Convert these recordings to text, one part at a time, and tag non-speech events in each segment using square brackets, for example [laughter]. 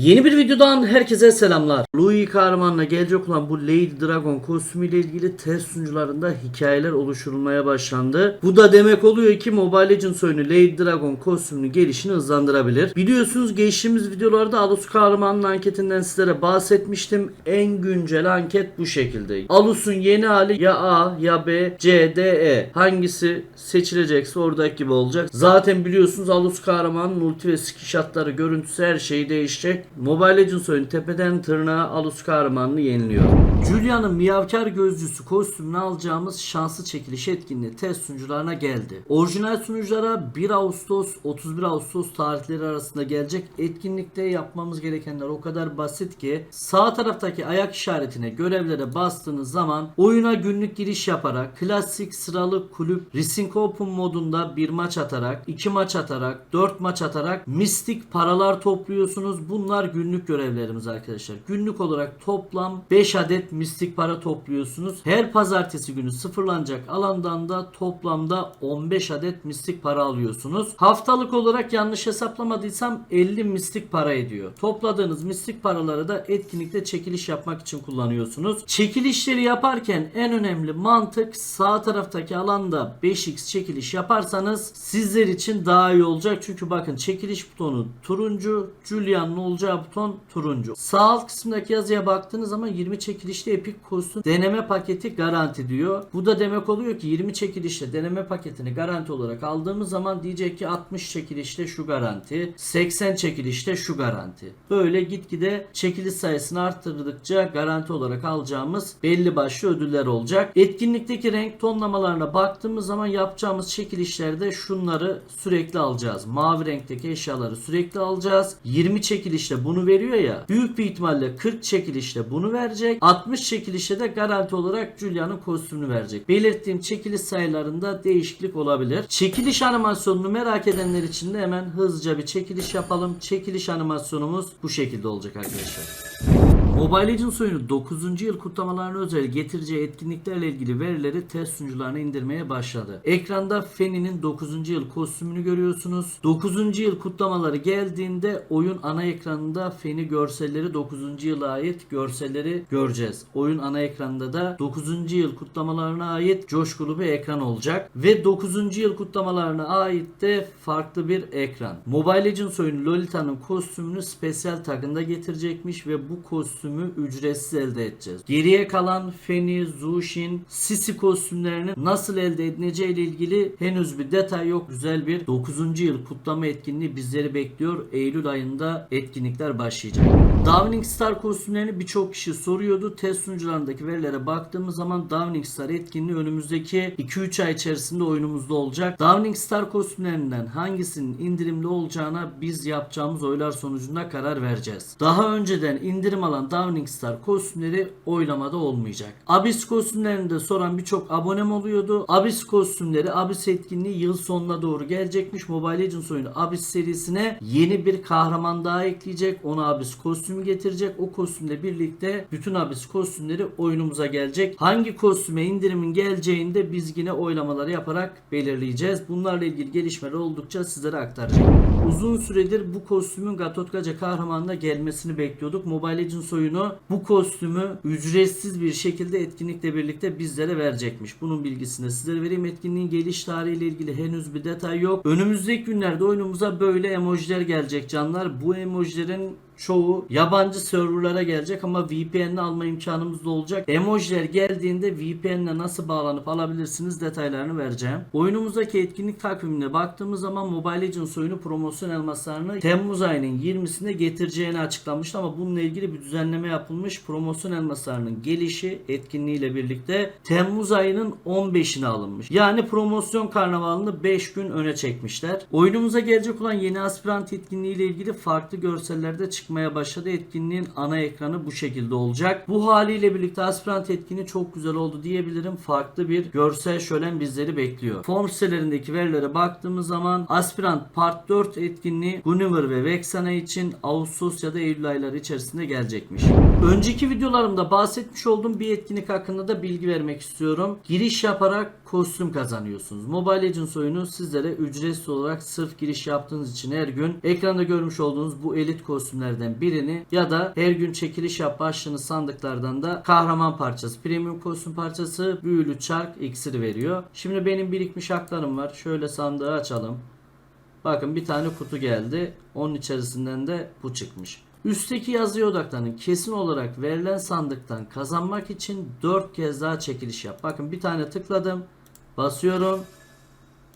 Yeni bir videodan herkese selamlar. Louis kahramanla gelecek olan bu Lady Dragon kostümüyle ilgili test sunucularında hikayeler oluşturulmaya başlandı. Bu da demek oluyor ki Mobile Legends oyunu Lady Dragon kostümünün gelişini hızlandırabilir. Biliyorsunuz geçtiğimiz videolarda Alus kahramanın anketinden sizlere bahsetmiştim. En güncel anket bu şekilde. Alus'un yeni hali ya A ya B, C, D, E. Hangisi seçilecekse oradaki gibi olacak. Zaten biliyorsunuz Alus kahramanın multi ve skillshotları, görüntüsü her şeyi değişecek. Mobile Legends oyunu tepeden tırnağa Alus kahramanını yeniliyor. Julia'nın miyavkar gözcüsü kostümünü alacağımız şanslı çekiliş etkinliği test sunucularına geldi. Orijinal sunuculara 1 Ağustos 31 Ağustos tarihleri arasında gelecek etkinlikte yapmamız gerekenler o kadar basit ki sağ taraftaki ayak işaretine görevlere bastığınız zaman oyuna günlük giriş yaparak klasik sıralı kulüp Racing Open modunda bir maç atarak, iki maç atarak, dört maç atarak mistik paralar topluyorsunuz. Bunlar günlük görevlerimiz arkadaşlar. Günlük olarak toplam 5 adet mistik para topluyorsunuz. Her pazartesi günü sıfırlanacak alandan da toplamda 15 adet mistik para alıyorsunuz. Haftalık olarak yanlış hesaplamadıysam 50 mistik para ediyor. Topladığınız mistik paraları da etkinlikte çekiliş yapmak için kullanıyorsunuz. Çekilişleri yaparken en önemli mantık sağ taraftaki alanda 5x çekiliş yaparsanız sizler için daha iyi olacak. Çünkü bakın çekiliş butonu turuncu, Julian'ın olacağı buton turuncu. Sağ alt kısmındaki yazıya baktığınız zaman 20 çekilişte Epic kostüm deneme paketi garanti diyor. Bu da demek oluyor ki 20 çekilişte deneme paketini garanti olarak aldığımız zaman diyecek ki 60 çekilişte şu garanti, 80 çekilişte şu garanti. Böyle gitgide çekiliş sayısını arttırdıkça garanti olarak alacağımız belli başlı ödüller olacak. Etkinlikteki renk tonlamalarına baktığımız zaman yapacağımız çekilişlerde şunları sürekli alacağız. Mavi renkteki eşyaları sürekli alacağız. 20 çekilişte bunu veriyor ya. Büyük bir ihtimalle 40 çekilişte bunu verecek. 60 çekilişte de garanti olarak Julia'nın kostümünü verecek. Belirttiğim çekiliş sayılarında değişiklik olabilir. Çekiliş animasyonunu merak edenler için de hemen hızlıca bir çekiliş yapalım. Çekiliş animasyonumuz bu şekilde olacak arkadaşlar. Mobile Legends oyunu 9. yıl kutlamalarına özel getireceği etkinliklerle ilgili verileri test sunucularına indirmeye başladı. Ekranda Feni'nin 9. yıl kostümünü görüyorsunuz. 9. yıl kutlamaları geldiğinde oyun ana ekranında Feni görselleri 9. yıla ait görselleri göreceğiz. Oyun ana ekranında da 9. yıl kutlamalarına ait coşkulu bir ekran olacak. Ve 9. yıl kutlamalarına ait de farklı bir ekran. Mobile Legends oyunu Lolita'nın kostümünü spesyal tagında getirecekmiş ve bu kostümü ücretsiz elde edeceğiz. Geriye kalan Feni, Zushin, Sisi kostümlerini nasıl elde edileceği ile ilgili henüz bir detay yok. Güzel bir 9. yıl kutlama etkinliği bizleri bekliyor. Eylül ayında etkinlikler başlayacak. Downing Star kostümlerini birçok kişi soruyordu. Test sunucularındaki verilere baktığımız zaman Downing Star etkinliği önümüzdeki 2-3 ay içerisinde oyunumuzda olacak. Downing Star kostümlerinden hangisinin indirimli olacağına biz yapacağımız oylar sonucunda karar vereceğiz. Daha önceden indirim alan Downing Star kostümleri oylamada olmayacak. Abyss kostümlerini de soran birçok abonem oluyordu. Abyss kostümleri Abyss etkinliği yıl sonuna doğru gelecekmiş. Mobile Legends oyunu Abyss serisine yeni bir kahraman daha ekleyecek. Ona Abyss kostümü getirecek. O kostümle birlikte bütün Abyss kostümleri oyunumuza gelecek. Hangi kostüme indirimin geleceğini de biz yine oylamaları yaparak belirleyeceğiz. Bunlarla ilgili gelişmeler oldukça sizlere aktaracağım. Uzun süredir bu kostümün Gatotkaca kahramanına gelmesini bekliyorduk. Mobile Legends oyunu bu kostümü ücretsiz bir şekilde etkinlikle birlikte bizlere verecekmiş. Bunun bilgisini sizlere vereyim. Etkinliğin geliş tarihiyle ilgili henüz bir detay yok. Önümüzdeki günlerde oyunumuza böyle emojiler gelecek canlar. Bu emojilerin çoğu yabancı serverlara gelecek ama VPN'le alma imkanımız da olacak. Emojiler geldiğinde VPN'le nasıl bağlanıp alabilirsiniz detaylarını vereceğim. Oyunumuzdaki etkinlik takvimine baktığımız zaman Mobile Legends oyunu promosyon elmaslarını Temmuz ayının 20'sinde getireceğini açıklamıştı ama bununla ilgili bir düzenleme yapılmış. Promosyon elmaslarının gelişi etkinliğiyle birlikte Temmuz ayının 15'ine alınmış. Yani promosyon karnavalını 5 gün öne çekmişler. Oyunumuza gelecek olan yeni aspirant etkinliği ile ilgili farklı görsellerde çıkmaya başladı. Etkinliğin ana ekranı bu şekilde olacak. Bu haliyle birlikte aspirant etkinliği çok güzel oldu diyebilirim. Farklı bir görsel şölen bizleri bekliyor. Form sitelerindeki verilere baktığımız zaman aspirant part 4 etkinliği Gunniver ve Vexana için Ağustos ya da Eylül ayları içerisinde gelecekmiş. Önceki videolarımda bahsetmiş olduğum bir etkinlik hakkında da bilgi vermek istiyorum. Giriş yaparak kostüm kazanıyorsunuz. Mobile Legends oyunu sizlere ücretsiz olarak sırf giriş yaptığınız için her gün ekranda görmüş olduğunuz bu elit kostümlerden birini ya da her gün çekiliş yap başlığınız sandıklardan da kahraman parçası, premium kostüm parçası, büyülü çark iksiri veriyor. Şimdi benim birikmiş haklarım var. Şöyle sandığı açalım. Bakın bir tane kutu geldi. Onun içerisinden de bu çıkmış. Üstteki yazıya odaklanın. Kesin olarak verilen sandıktan kazanmak için 4 kez daha çekiliş yap. Bakın bir tane tıkladım. Basıyorum.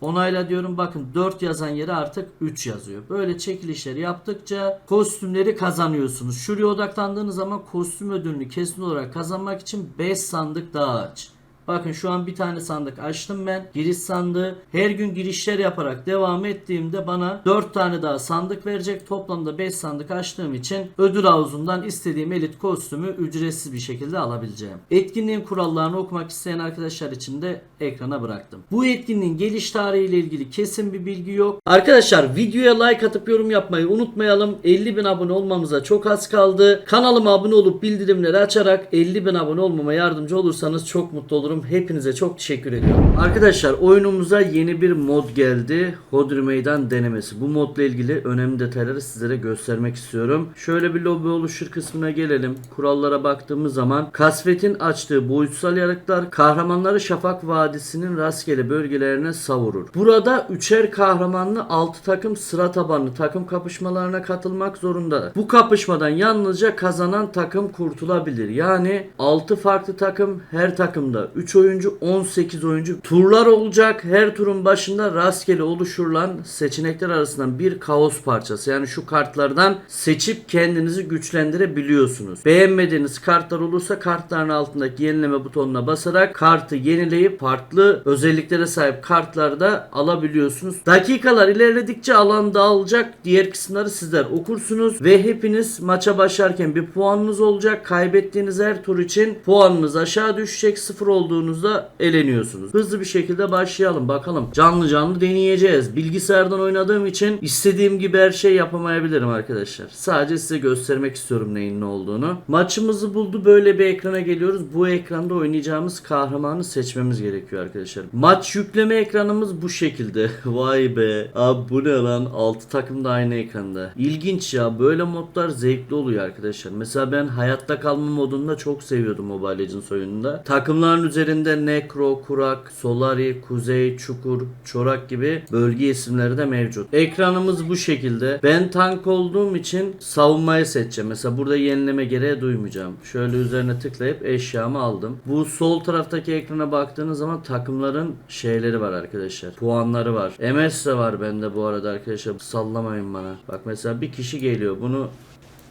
Onayla diyorum bakın 4 yazan yere artık 3 yazıyor. Böyle çekilişleri yaptıkça kostümleri kazanıyorsunuz. Şuraya odaklandığınız zaman kostüm ödülünü kesin olarak kazanmak için 5 sandık daha aç. Bakın şu an bir tane sandık açtım ben. Giriş sandığı. Her gün girişler yaparak devam ettiğimde bana 4 tane daha sandık verecek. Toplamda 5 sandık açtığım için ödül havuzundan istediğim elit kostümü ücretsiz bir şekilde alabileceğim. Etkinliğin kurallarını okumak isteyen arkadaşlar için de ekrana bıraktım. Bu etkinliğin geliş tarihi ile ilgili kesin bir bilgi yok. Arkadaşlar videoya like atıp yorum yapmayı unutmayalım. 50 bin abone olmamıza çok az kaldı. Kanalıma abone olup bildirimleri açarak 50 bin abone olmama yardımcı olursanız çok mutlu olurum. Hepinize çok teşekkür ediyorum. Arkadaşlar oyunumuza yeni bir mod geldi. Hodri Meydan denemesi. Bu modla ilgili önemli detayları sizlere göstermek istiyorum. Şöyle bir lobi oluşur kısmına gelelim. Kurallara baktığımız zaman kasvetin açtığı boyutsal yarıklar kahramanları Şafak Vadisi'nin rastgele bölgelerine savurur. Burada üçer kahramanlı 6 takım sıra tabanlı takım kapışmalarına katılmak zorunda. Bu kapışmadan yalnızca kazanan takım kurtulabilir. Yani 6 farklı takım her takımda 3 oyuncu 18 oyuncu turlar olacak. Her turun başında rastgele oluşturulan seçenekler arasından bir kaos parçası. Yani şu kartlardan seçip kendinizi güçlendirebiliyorsunuz. Beğenmediğiniz kartlar olursa kartların altındaki yenileme butonuna basarak kartı yenileyip farklı özelliklere sahip kartlar da alabiliyorsunuz. Dakikalar ilerledikçe alan dağılacak. Diğer kısımları sizler okursunuz ve hepiniz maça başlarken bir puanınız olacak. Kaybettiğiniz her tur için puanınız aşağı düşecek. Sıfır olduğunuzda eleniyorsunuz. Hızlı bir şekilde başlayalım bakalım. Canlı canlı deneyeceğiz. Bilgisayardan oynadığım için istediğim gibi her şey yapamayabilirim arkadaşlar. Sadece size göstermek istiyorum neyin ne olduğunu. Maçımızı buldu. Böyle bir ekrana geliyoruz. Bu ekranda oynayacağımız kahramanı seçmemiz gerekiyor arkadaşlar. Maç yükleme ekranımız bu şekilde. [laughs] Vay be. Abi bu ne lan? 6 takım da aynı ekranda. İlginç ya. Böyle modlar zevkli oluyor arkadaşlar. Mesela ben hayatta kalma modunda çok seviyordum Mobile Legends oyununda. Takımların üzerinde Necro, Kurak, Solari, Kuzey, Çukur, Çorak gibi bölge isimleri de mevcut. Ekranımız bu şekilde. Ben tank olduğum için savunmayı seçeceğim. Mesela burada yenileme gereği duymayacağım. Şöyle üzerine tıklayıp eşyamı aldım. Bu sol taraftaki ekrana baktığınız zaman takımların şeyleri var arkadaşlar. Puanları var. MS de var bende bu arada arkadaşlar. Sallamayın bana. Bak mesela bir kişi geliyor. Bunu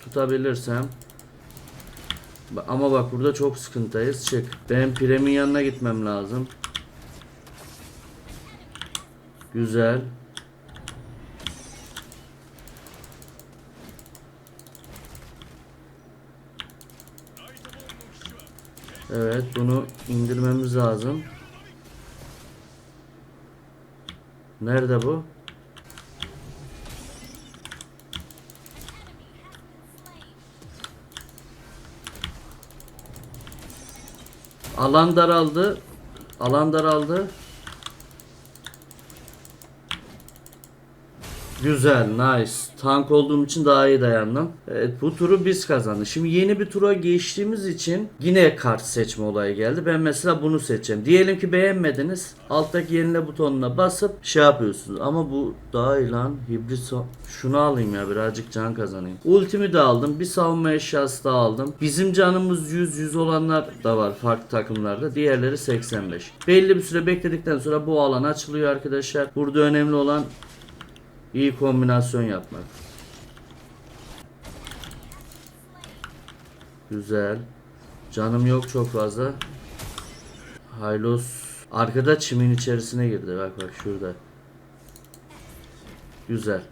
tutabilirsem Ama bak burada çok sıkıntıyız. Çık. Benim Prem'in yanına gitmem lazım. Güzel. Evet bunu indirmemiz lazım. Nerede bu? Alan daraldı. Alan daraldı. Güzel, nice. Tank olduğum için daha iyi dayandım. Evet, bu turu biz kazandık. Şimdi yeni bir tura geçtiğimiz için yine kart seçme olayı geldi. Ben mesela bunu seçeceğim. Diyelim ki beğenmediniz. Alttaki yenile butonuna basıp şey yapıyorsunuz. Ama bu daha iyi lan. Hibrit Şunu alayım ya birazcık can kazanayım. Ultimi de aldım. Bir savunma eşyası da aldım. Bizim canımız 100 100 olanlar da var farklı takımlarda. Diğerleri 85. Belli bir süre bekledikten sonra bu alan açılıyor arkadaşlar. Burada önemli olan İyi kombinasyon yapmak. Güzel. Canım yok çok fazla. Haylos arkada çimin içerisine girdi. Bak bak şurada. Güzel.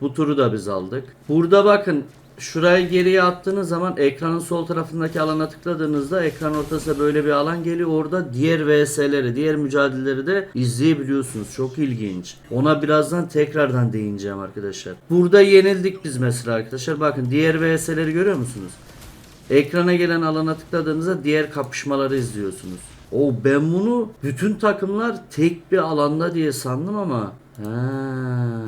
Bu turu da biz aldık. Burada bakın şurayı geriye attığınız zaman ekranın sol tarafındaki alana tıkladığınızda ekran ortasında böyle bir alan geliyor. Orada diğer VS'leri, diğer mücadeleleri de izleyebiliyorsunuz. Çok ilginç. Ona birazdan tekrardan değineceğim arkadaşlar. Burada yenildik biz mesela arkadaşlar. Bakın diğer VS'leri görüyor musunuz? Ekrana gelen alana tıkladığınızda diğer kapışmaları izliyorsunuz. O ben bunu bütün takımlar tek bir alanda diye sandım ama. Ha.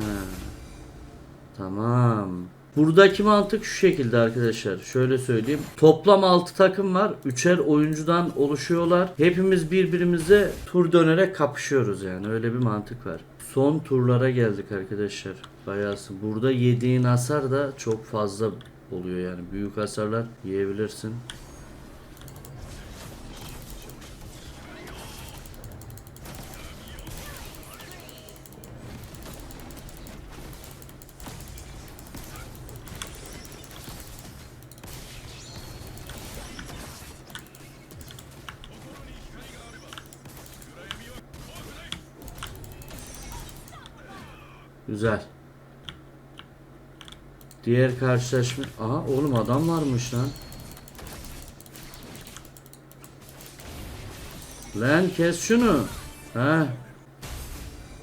Tamam. Buradaki mantık şu şekilde arkadaşlar. Şöyle söyleyeyim. Toplam 6 takım var. Üçer oyuncudan oluşuyorlar. Hepimiz birbirimize tur dönerek kapışıyoruz yani. Öyle bir mantık var. Son turlara geldik arkadaşlar. Bayağısı. Burada yediğin hasar da çok fazla oluyor yani. Büyük hasarlar yiyebilirsin. Güzel. Diğer karşılaşma... Aha oğlum adam varmış lan. Lan kes şunu. Ha.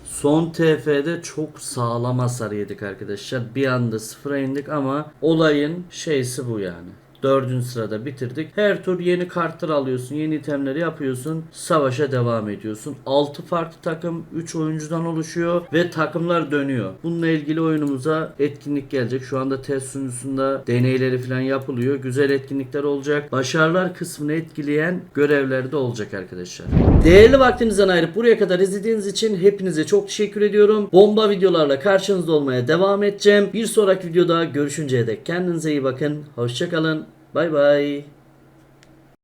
Son TF'de çok sağlam hasar yedik arkadaşlar. Bir anda sıfıra indik ama olayın şeysi bu yani. Dördüncü sırada bitirdik. Her tur yeni kartlar alıyorsun. Yeni itemleri yapıyorsun. Savaşa devam ediyorsun. 6 farklı takım 3 oyuncudan oluşuyor. Ve takımlar dönüyor. Bununla ilgili oyunumuza etkinlik gelecek. Şu anda test sunucusunda deneyleri falan yapılıyor. Güzel etkinlikler olacak. Başarılar kısmını etkileyen görevler de olacak arkadaşlar. Değerli vaktinizden ayırıp buraya kadar izlediğiniz için hepinize çok teşekkür ediyorum. Bomba videolarla karşınızda olmaya devam edeceğim. Bir sonraki videoda görüşünceye dek kendinize iyi bakın. Hoşçakalın. Bye bye.